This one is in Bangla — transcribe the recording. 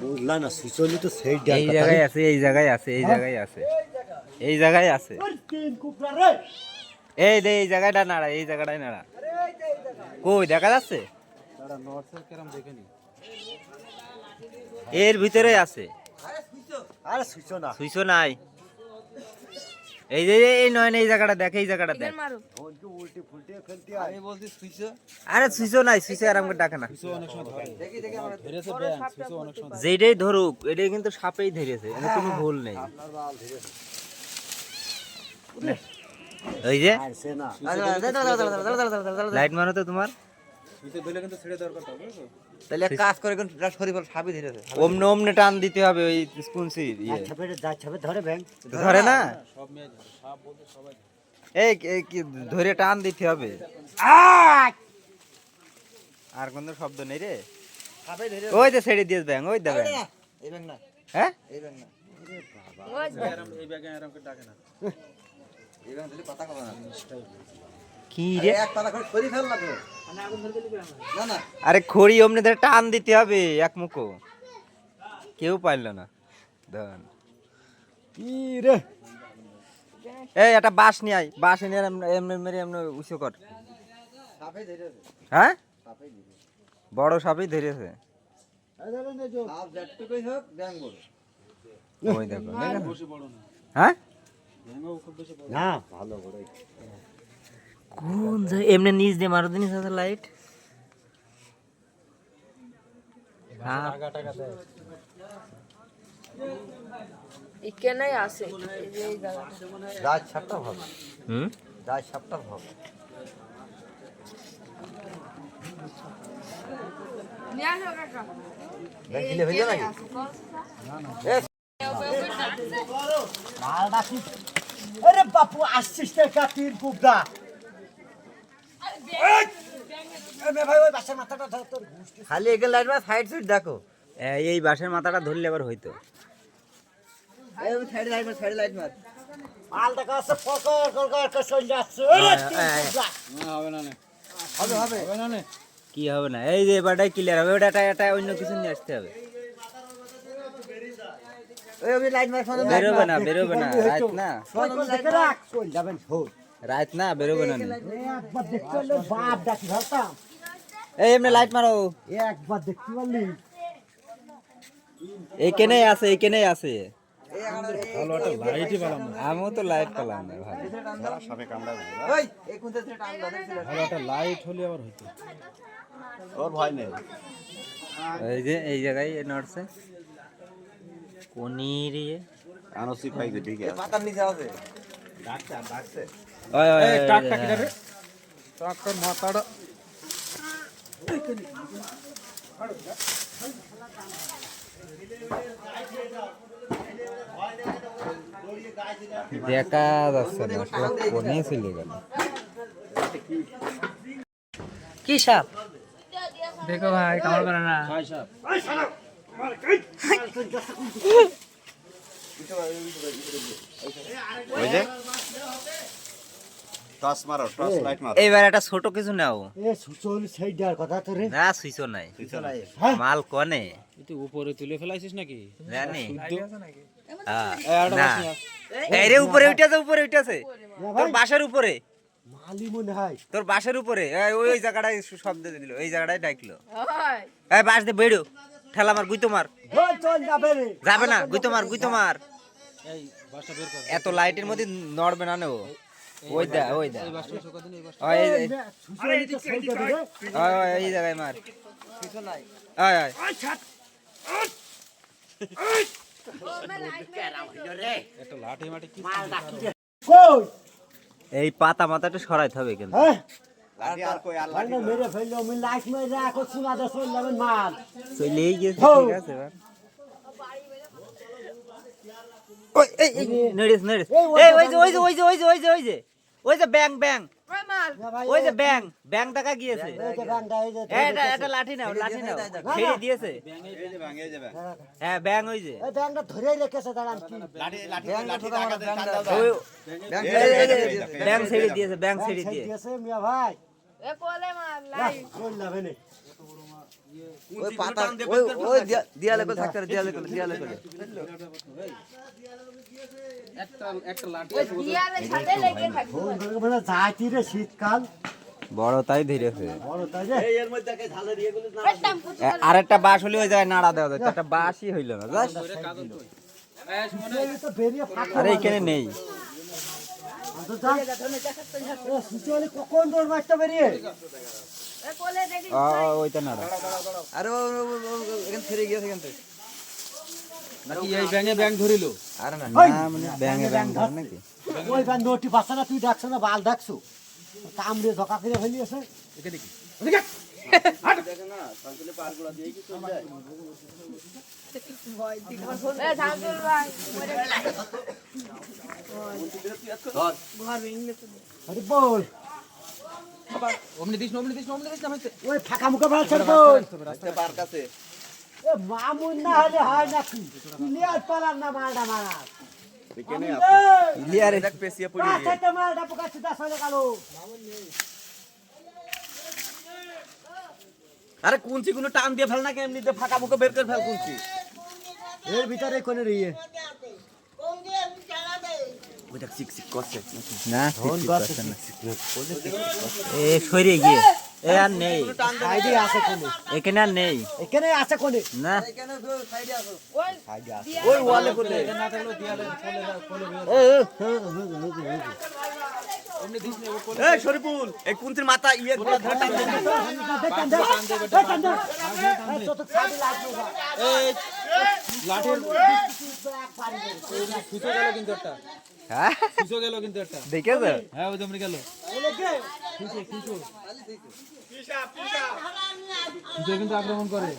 বুঝলা না সুচলি তো সেই এই জায়গায় আছে এই জায়গায় আছে এই জায়গায় আছে। এই জায়গায় আছে। এই দে এই জায়গাটা নাড়া এই জায়গাটাই নাড়া। কই দেখা যাচ্ছে? এর ভিতরে আছে। আরে সুচো না। সুইচও নাই। এই যে এই নয় না এই জায়গাটা দেখ এই জায়গাটা দেখ। আরে সুইচও নাই সুইচে আর আমাকে ডাকে না। যেটাই ধরুক এটাই কিন্তু সাপেই ধরেছে কোনো ভুল নেই। ওই যে। লাইট মারো তো তোমার। তাহলে এক কাজ করে কিন্তু সরি বল সাবি ধরেছে ওমনে ওমনে টান দিতে হবে ওই স্পুনসি ইয়ে। ছাপে যা ছাপে ধরে ব্যাংক ধরে না? এই এই কি ধরে টান দিতে হবে। আর কোন শব্দ নেই রে। সাবি ধরে ওই যে ছেড়ে দিয়েছ ব্যাং ওই দেবেন এই ব্যাং না। হ্যাঁ? এই ব্যাং না। এই ব্যাং দিলে কথা কবে না। কি আরে রে পাতা ফেল না। তো। না না। আরে খড়ি অমনি ধরে টান দিতে হবে এক মুখো কেউ পারল না। ধন। কি রে? এই একটা বাঁশ নিয়ে আয়। বাঁশ এনে এমনি এমনি মেরে এমনি উঁচু কর। হ্যাঁ? বড় সাপই ধরেছে? হ্যাঁ? না ভালো কোন এমনি নিচ দিয়ে মারো দিনিস আছে লাইট এখানেই আছে। হুম? নিয়ে আসো কাকা মালটা কি আরে বাপু আসছিস না কা তিন কুপড়া ভাই ওই বাসার মাথাটা ধর তোর ঘুষটি খালি লাইট সাইড সুইট দেখো। এই- বাঁশের মাথাটা ধরলে আবার হইতো। কি হবে না? এই যে এবারটাই ক্লিয়ার হবে ওটা একটা অন্য কিছু নিয়ে আসতে হবে। ওই আমি লাইট মার ফোন বেরোবে না বেরোবে না রাত যাবেন রাত না বেরোবে না একবার দেখতে পারলে বাপ ডাকি ভাবতাম এই এমনি লাইট মারো। একবার দেখতে পারলি? এই কেনেই আছে। এই কেনেই আছে আমিও তো লাইট পেলাম না ভালো ওর ভয় নেই। এই যে এই জায়গায় নড়ছে। কনির আনসি ঠিক এই পাতার নিচে আছে। ওই, ওই, হ্যাঁ। দেখা যাচ্ছে না সব কোনে চলে গেল কি সাপ দেখো ভাই কামড় করে না ওই যে টস মারো টস লাইট মারো। এইবার একটা ছোট কিছু নাও। এ সেই দেওয়ার কথা তো রে। না সুইচও নাই। হ্যাঁ? মাল কনে। তুই উপরে তুলে ফেলাইছিস নাকি? জানি। হ্যাঁ, না। এই রে উপরে উঠেছে উপরে উঠেছে। তোর বাসার উপরে। মালি মনে হয়। তোর বাসার উপরে। ওই ওই জায়গাটায় শব্দ দিল। এই জায়গাটায় ডাকলো। এই বাস দিয়ে বেড়ো। ঠেলা মার গুইতো মার। যাবে না গুইতো মার গুইতো মার। এই বাসটা বের কর। এত লাইটের মধ্যে নড়বে না ও। ওই দা ওই দা। ওই ওই, ওই, এই জায়গায় মার। কিছু নাই ওই ওই এই পাতা মাথাটা সরাইতে হবে কিন্তু। হ্যাঁ? চলেই গেছে ঠিক আছে ওই ওই ওই যে ওই যে ওই যে ওই যে ওই যে ওই যে। ওই যে ব্যাং ব্যাং। ওই যে ব্যাং ব্যাং। দেখা গিয়েছে। এই যে গানটা এই যে এই, এটা এটা লাঠি নাও লাঠি নাও। ছেড়ে দিয়েছে। হ্যাঁ ব্যাং ওই যে। ব্যাংটা ধরে রেখেছে দাঁড়ান টাকা ব্যাং ছেড়ে দিয়েছে ব্যাং ছেড়ে ছেড়ে দিয়ে। দিয়েছে মিয়া ভাই। এ কোলে মার লাই। ওই পাতা ওই ওই দিয়ালে করে থাকতে দিয়ালে করে দিয়ালে করে। শীতকাল বড় তাই আর একটা বাস হলে ওই জায়গায় নাড়া দেওয়া যায়। একটা বাসই হইল না আরে এখানে নেই। কখন বেরিয়ে? ওইটা নাড়া আরে এখানে ছেড়ে গিয়েছে এখান থেকে নাকি এই ব্যাঙে ব্যাং ধরিল? আরে না না মানে ব্যাঙে ব্যাং ধর নাকি? ওই গান নোটি বাচ্চা না তুই ডাকছো না বাল ডাকছো কামড়ে ধোকা করে ফেলিয়েছে বল। অমনি দিস অমনি দিস অমনি দিস না ওই ফাঁকা মুখে বেড়া ছেড়ে বল পার কাছে মামুন না হলে হয় নাকি? ক্লিয়ার পালার না মালটা মারা। এখানে ক্লিয়ার দেখ পেছিয়ে পড়ি। পাঁচটা মালটা পোকাচ্ছে দশ গেল। আরে কুঞ্চি কোনো টান দিয়ে ফেল না এমনিতে ফাঁকা মুখে বের করে ফেল কুঞ্চি এর ভিতরে কোনে রিয়ে ওইটা সিক সিক করছে। না ফোন করছে এ সরে গিয়ে। এ আর নেই। সাইডে আছে কোনে এখানে আর নেই। এখানে আছে কোনে না। ওই ওই ওয়ালে করলে না থাকলেও দিয়ালে কোলে কোলে বের শরীফুল এই কুঞ্চির মাথা ইয়ে করে ধর সাইডে এই লাঠির একটা হ্যাঁ? আক্রমণ করে